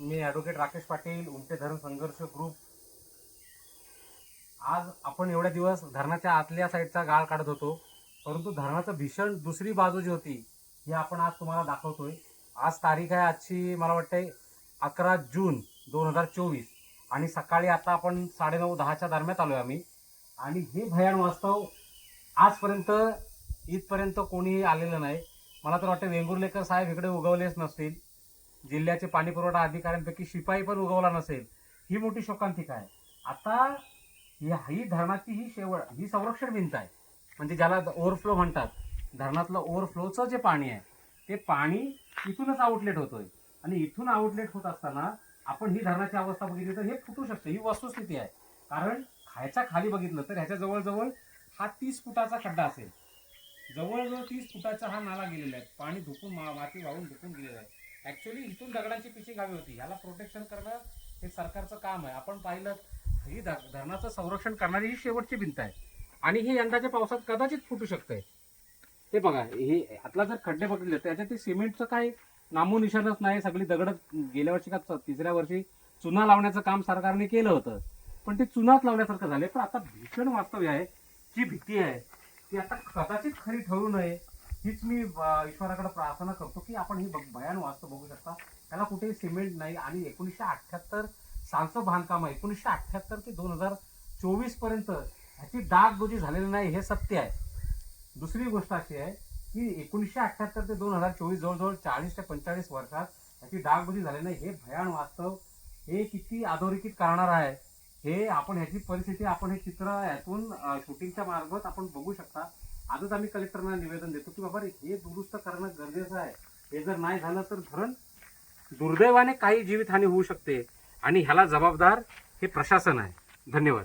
मी advocate Rakesh Patil उमटे धरण संघर्ष group आज आपण एवढ्या दिवस धरणाच्या आतल्या साईडचा गाळ काढत होतो परंतु धरणाचं भीषण दुसरी बाजू जी होती ही आपण आज तुम्हाला दाखवतोय. आज तारीख आहे आजची मला वाटते अकरा जून दोन हजार चोवीस. आणि सकाळी आता आपण साडेनऊ दहाच्या दरम्यान आलो आहे आम्ही. आणि हे भयान वास्तव आजपर्यंत इथपर्यंत कोणी आलेलं नाही. मला तर वाटतं वेंगुर्लेकर साहेब इकडे उगवलेच नसतील. जिल्ह्याचे पाणी पुरवठा अधिकाऱ्यांपैकी शिपाई पण उगवला नसेल. ही मोठी शोकांतिका आहे. आता ही धरणाची ही शेवट ही संरक्षण भिंत आहे. म्हणजे ज्याला ओव्हरफ्लो म्हणतात. धरणातलं ओव्हरफ्लोचं जे पाणी आहे ते पाणी इथूनच आउटलेट होतोय. आणि इथून आउटलेट होत असताना आपण ही धरणाची अवस्था बघितली तर हे फुटू शकते. ही वस्तुस्थिती आहे. कारण खायच्या खाली बघितलं तर ह्याच्या जवळजवळ हा तीस फुटाचा खड्डा असेल. जवळजवळ तीस फुटाचा हा नाला गेलेला आहे. पाणी धुकून मा- माती वाहून धुकून गेलेला आहे. ऍक्च्युली इथून दगडांची पिशी हवी होती. ह्याला प्रोटेक्शन करणं हे सरकारचं काम आहे. आपण पाहिलं ही धरणाचं संरक्षण करणारी ही शेवटची भिंत आहे. आणि ही यंदाच्या पावसात कदाचित फुटू शकतंय हे बघा हे आतला जर खड्डे बघितले तर त्याच्यात ते सिमेंटचं काही नामोनिशाणच नाही. सगळी दगड गेल्या वर्षी का तिसऱ्या वर्षी चुना लावण्याचं काम सरकारने केलं होतं. पण ते चुनाच लावण्यासारखं झाले पण आता भीषण वास्तव्य आहे. जी भीती आहे ती आता कदाचित खरी ठरू नये. हीच मी ईश्वराकडे प्रार्थना करतो की आपण ही ब- भयान वास्तव बघू शकता. त्याला कुठेही सिमेंट नाही आणि एकोणीसशे अठ्ठ्याहत्तर सालचं बांधकाम आहे. एकोणीसशे अठ्ठ्याहत्तर ते दोन हजार चोवीसपर्यंत ह्याची डागडुजी झालेली नाही हे सत्य आहे. दुसरी गोष्ट अशी आहे की एकोणीसशे अठ्ठ्याहत्तर ते दोन हजार चोवीस जवळजवळ चाळीस ते पंचेचाळीस वर्षात ह्याची डागबुजी झालेली नाही. हे भयान वास्तव हे किती अधोरेखित करणार आहे हे आपण ह्याची परिस्थिती आपण हे चित्र यातून शूटिंगच्या मार्फत आपण बघू शकता. आजच आम्ही कलेक्टरना निवेदन देतो की बाबा रे, हे दुरुस्त करणं गरजेचं आहे. हे जर नाही झालं तर धरण दुर्दैवाने काही जीवितहानी होऊ शकते. आणि ह्याला जबाबदार हे प्रशासन आहे. धन्यवाद.